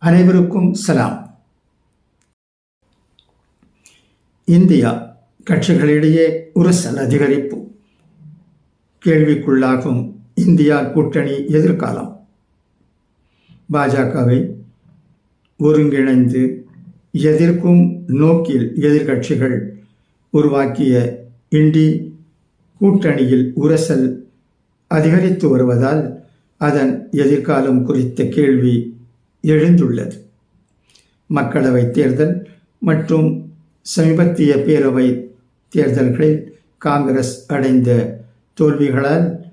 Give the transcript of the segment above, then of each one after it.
அனைவருக்கும் சலாம். இந்தியா கட்சிகளிடையே உரசல் அதிகரிப்பு. கேள்விக்குள்ளாகும் இந்தியா கூட்டணி எதிர்காலம். பாஜகவை ஒருங்கிணைந்து எதிர்க்கும் நோக்கில் எதிர்கட்சிகள் உருவாக்கிய இண்டி கூட்டணியில் உரசல் அதிகரித்து வருவதால் அதன் எதிர்காலம் குறித்த கேள்வி எழுந்துள்ளது. மக்களவை தேர்தல் மற்றும் சமீபத்திய பேரவை தேர்தல்களில் காங்கிரஸ் அடைந்த தோல்விகளால்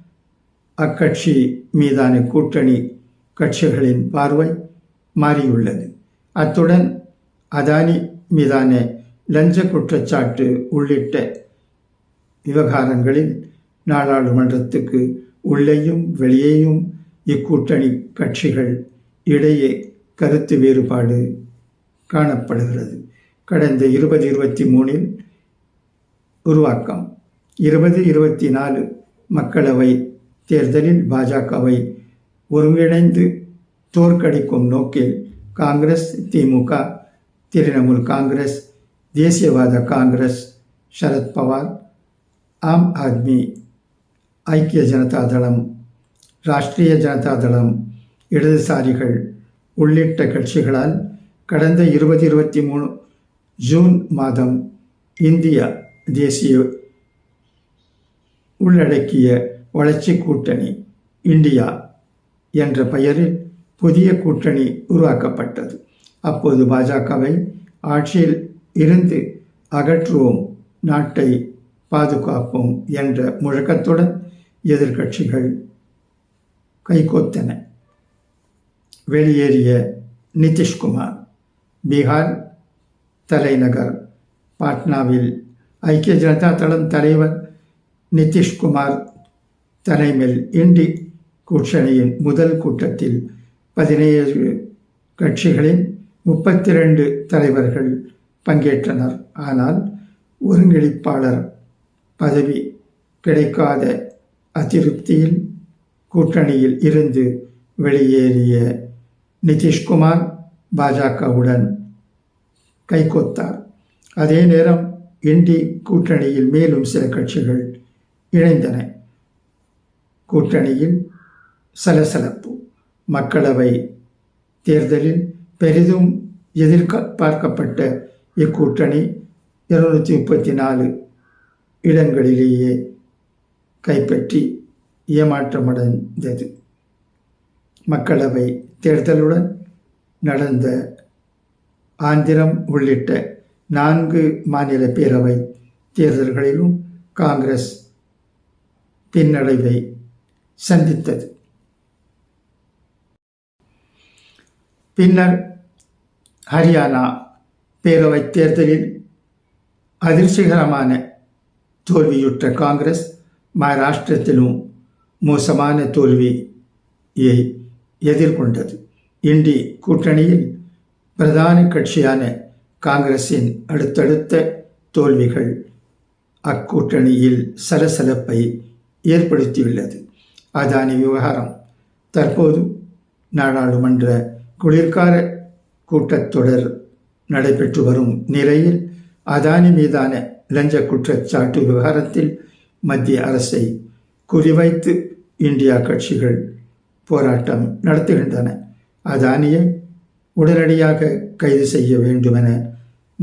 அக்கட்சி மீதான கூட்டணி கட்சிகளின் பார்வை மாறியுள்ளது. அத்துடன் அதானி மீதான லஞ்ச குற்றச்சாட்டு உள்ளிட்ட விவகாரங்களில் நாடாளுமன்றத்துக்கு உள்ளேயும் வெளியேயும் இக்கூட்டணி கட்சிகள் இடையே கருத்து வேறுபாடு காணப்படுகிறது. கடந்த இருபது இருபத்தி மூணில் உருவாக்கம். இருபது இருபத்தி நாலு மக்களவை தேர்தலில் பாஜகவை ஒருங்கிணைந்து தோற்கடிக்கும் நோக்கில் காங்கிரஸ் திமுக திரிணாமுல் காங்கிரஸ் தேசியவாத காங்கிரஸ் சரத்பவார் ஆம் ஆத்மி ஐக்கிய ஜனதா தளம் ராஷ்டிரிய ஜனதா தளம் இடதுசாரிகள் உள்ளிட்ட கட்சிகளால் கடந்த இருபது இருபத்தி மூணு ஜூன் மாதம் இந்தியா தேசிய உள்ளடக்கிய வளர்ச்சி கூட்டணி இந்தியா என்ற பெயரில் புதிய கூட்டணி உருவாக்கப்பட்டது. அப்போது பாஜகவை ஆட்சியில் இருந்து அகற்றுவோம் நாட்டை பாதுகாப்போம் என்ற முழக்கத்துடன் எதிர்கட்சிகள் கைகோத்தன. வெளியேறிய நிதிஷ்குமார். பீகார் தலைநகர் பாட்னாவில் ஐக்கிய ஜனதா தளம் தலைவர் நிதிஷ்குமார் தலைமையில் இண்டி கூட்டணியின் முதல் கூட்டத்தில் பதினேழு கட்சிகளின் முப்பத்தி ரெண்டு தலைவர்கள் பங்கேற்றனர். ஆனால் ஒருங்கிணைப்பாளர் பதவி கிடைக்காத அதிருப்தியில் கூட்டணியில் இருந்து வெளியேறிய நிதிஷ்குமார் பாஜகவுடன் கைகோத்தார். அதே நேரம் இண்டி கூட்டணியில் மேலும் சில கட்சிகள் இணைந்தன. கூட்டணியில் சலசலப்பு. மக்களவை தேர்தலில் பெரிதும் எதிர்பார்க்கப்பட்ட இக்கூட்டணி இருநூற்றி முப்பத்தி நாலு இடங்களிலேயே கைப்பற்றி ஏமாற்றமடைந்தது. மக்களவை தேர்தலுடன் நடந்த ஆந்திரம் உள்ளிட்ட நான்கு மாநில பேரவை தேர்தல்களிலும் காங்கிரஸ் பின்னடைவை சந்தித்தது. பின்னர் ஹரியானா பேரவைத் தேர்தலில் அதிர்ச்சிகரமான தோல்வியுற்ற காங்கிரஸ் மகாராஷ்டிரத்திலும் மோசமான தோல்வியை எதிர்கொண்டது. இண்டி கூட்டணியில் பிரதான கட்சியான காங்கிரஸின் அடுத்தடுத்த தோல்விகள் அக்கூட்டணியில் சலசலப்பை ஏற்படுத்தியுள்ளது. அதானி விவகாரம். தற்போது நாடாளுமன்ற குளிர்கால கூட்டத்தொடர் நடைபெற்று வரும் நிலையில் அதானி மீதான லஞ்ச குற்றச்சாட்டு விவகாரத்தில் மத்திய அரசை குறிவைத்து இந்தியா கட்சிகள் போராட்டம் நடத்துகின்றன. அதானியை உடனடியாக கைது செய்ய வேண்டுமென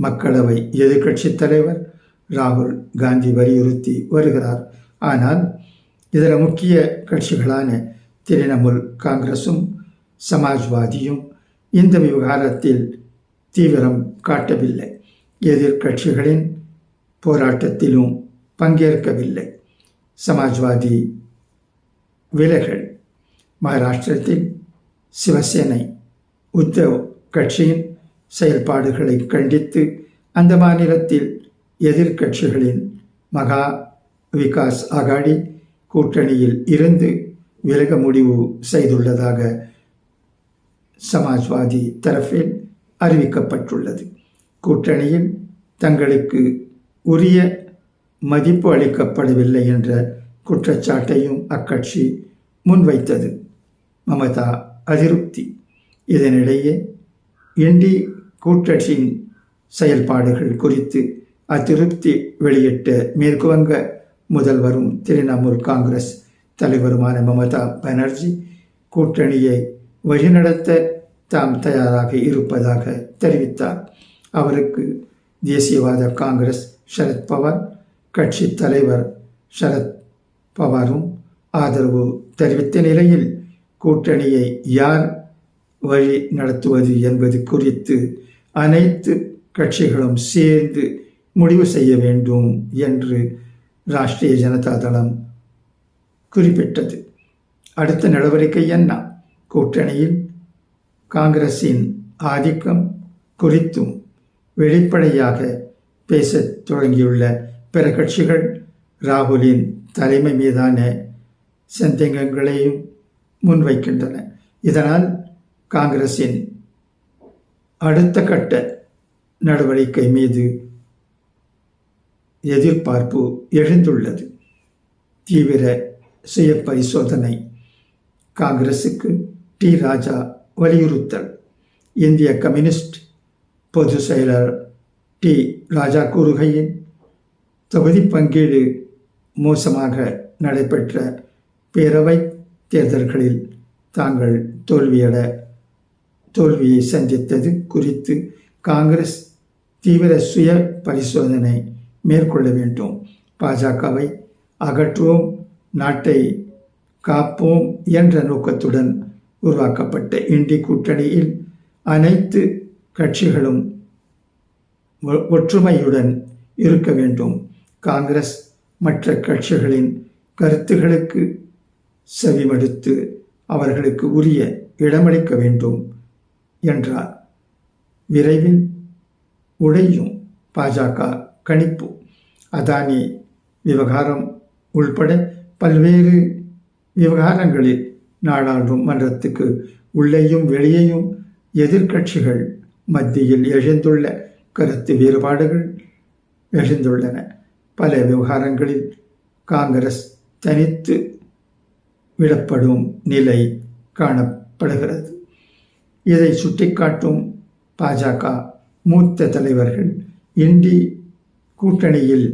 மக்களவை எதிர்க்கட்சித் தலைவர் ராகுல் காந்தி வலியுறுத்தி வருகிறார். ஆனால் இதர முக்கிய கட்சிகளான திரிணாமுல் காங்கிரஸும் சமாஜ்வாதியும் இந்த விவகாரத்தில் தீவிரம் காட்டவில்லை. எதிர்கட்சிகளின் போராட்டத்திலும் பங்கேற்கவில்லை. சமாஜ்வாதி விலைகள் மகாராஷ்டிரத்தில் சிவசேனை உத்தவ் கட்சியின் செயல்பாடுகளை கண்டித்து அந்த மாநிலத்தில் எதிர்கட்சிகளின் மகா விகாஸ் அகாடி கூட்டணியில் இருந்து விலக முடிவு செய்துள்ளதாக சமாஜ்வாதி தரப்பில் அறிவிக்கப்பட்டுள்ளது. கூட்டணியில் தங்களுக்கு உரிய மதிப்பு அளிக்கப்படவில்லை என்ற குற்றச்சாட்டையும் அக்கட்சி முன்வைத்தது. மமதா அதிருப்தி. இதனிடையே இண்டி கூட்டட்சியின் செயல்பாடுகள் குறித்து அதிருப்தி வெளியிட்ட மேற்கு வங்க முதல்வரும் திரிணாமுல் காங்கிரஸ் தலைவருமான மமதா பானர்ஜி கூட்டணியை வழிநடத்த தாம் தயாராக இருப்பதாக தெரிவித்தார். அவருக்கு தேசியவாத காங்கிரஸ் சரத்பவார் கட்சி தலைவர் சரத் பவாரும் ஆதரவு தெரிவித்த நிலையில் கூட்டணியை யார் வழி நடத்துவது என்பது குறித்து அனைத்து கட்சிகளும் சேர்ந்து முடிவு செய்ய வேண்டும் என்று ராஷ்டிரிய ஜனதா தளம் குறிப்பிட்டது. அடுத்த நடவடிக்கை என்ன? கூட்டணியில் காங்கிரசின் ஆதிக்கம் குறித்தும் வெளிப்படையாக பேசத் தொடங்கியுள்ள பிற கட்சிகள் ராகுலின் தலைமை மீதான சந்தேகங்களையும் முன்வைக்கின்றன. இதனால் காங்கிரசின் அடுத்த கட்ட நடவடிக்கை மீது எதிர்பார்ப்பு எழுந்துள்ளது. தீவிர சுய பரிசோதனை காங்கிரசுக்கு டி. ராஜா வலியுறுத்தல். இந்திய கம்யூனிஸ்ட் பொது செயலர் டி. ராஜா கூறுகையில் தொகுதி பங்கீடு மோசமாக நடைபெற்ற பேரவை தேர்தல்களில் தாங்கள் தோல்வியட தோல்வியை சந்தித்தது குறித்து காங்கிரஸ் தீவிர சுய பரிசோதனை மேற்கொள்ள வேண்டும். பாஜகவை அகற்றுவோம் நாட்டை காப்போம் என்ற நோக்கத்துடன் உருவாக்கப்பட்ட இண்டி கூட்டணியில் அனைத்து கட்சிகளும் ஒற்றுமையுடன் இருக்க வேண்டும். காங்கிரஸ் மற்ற கட்சிகளின் கருத்துகளுக்கு செவிமடுத்து அவர்களுக்கு உரிய இடமளிக்க வேண்டும் என்றார். விரைவில் உடையும் பாஜக கணிப்பு. அதானி விவகாரம் உள்பட பல்வேறு விவகாரங்களில் நாடாளும் மன்றத்துக்கு உள்ளேயும் வெளியேயும் எதிர்க்கட்சிகள் மத்தியில் எழுந்துள்ள கருத்து வேறுபாடுகள் எழுந்துள்ளன. பல விவகாரங்களில் காங்கிரஸ் தனித்து விடப்படும் நிலை காணப்படுகிறது. இதை சுட்டிக்காட்டும் பாஜக மூத்த தலைவர்கள் இந்தி கூட்டணியில்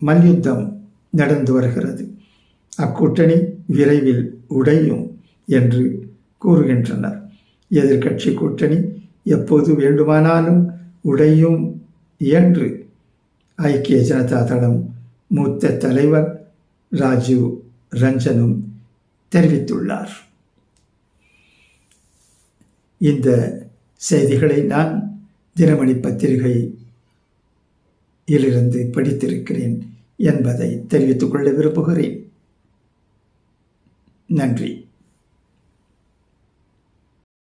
மல்யுத்தம் நடந்து வருகிறது. அக்கூட்டணி விரைவில் உடையும் என்று கூறுகின்றனர். எதிர்கட்சி கூட்டணி எப்போது வேண்டுமானாலும் உடையும் என்று ஐக்கிய ஜனதா தளம் மூத்த தலைவர் ராஜீவ் ரஞ்சனும் தெரிவித்துள்ளார். இந்த செய்திகளை நான் தினமணி பத்திரிகை இலிருந்து படித்திருக்கிறேன் என்பதை தெரிவித்துக் கொள்ள விரும்புகிறேன். நன்றி.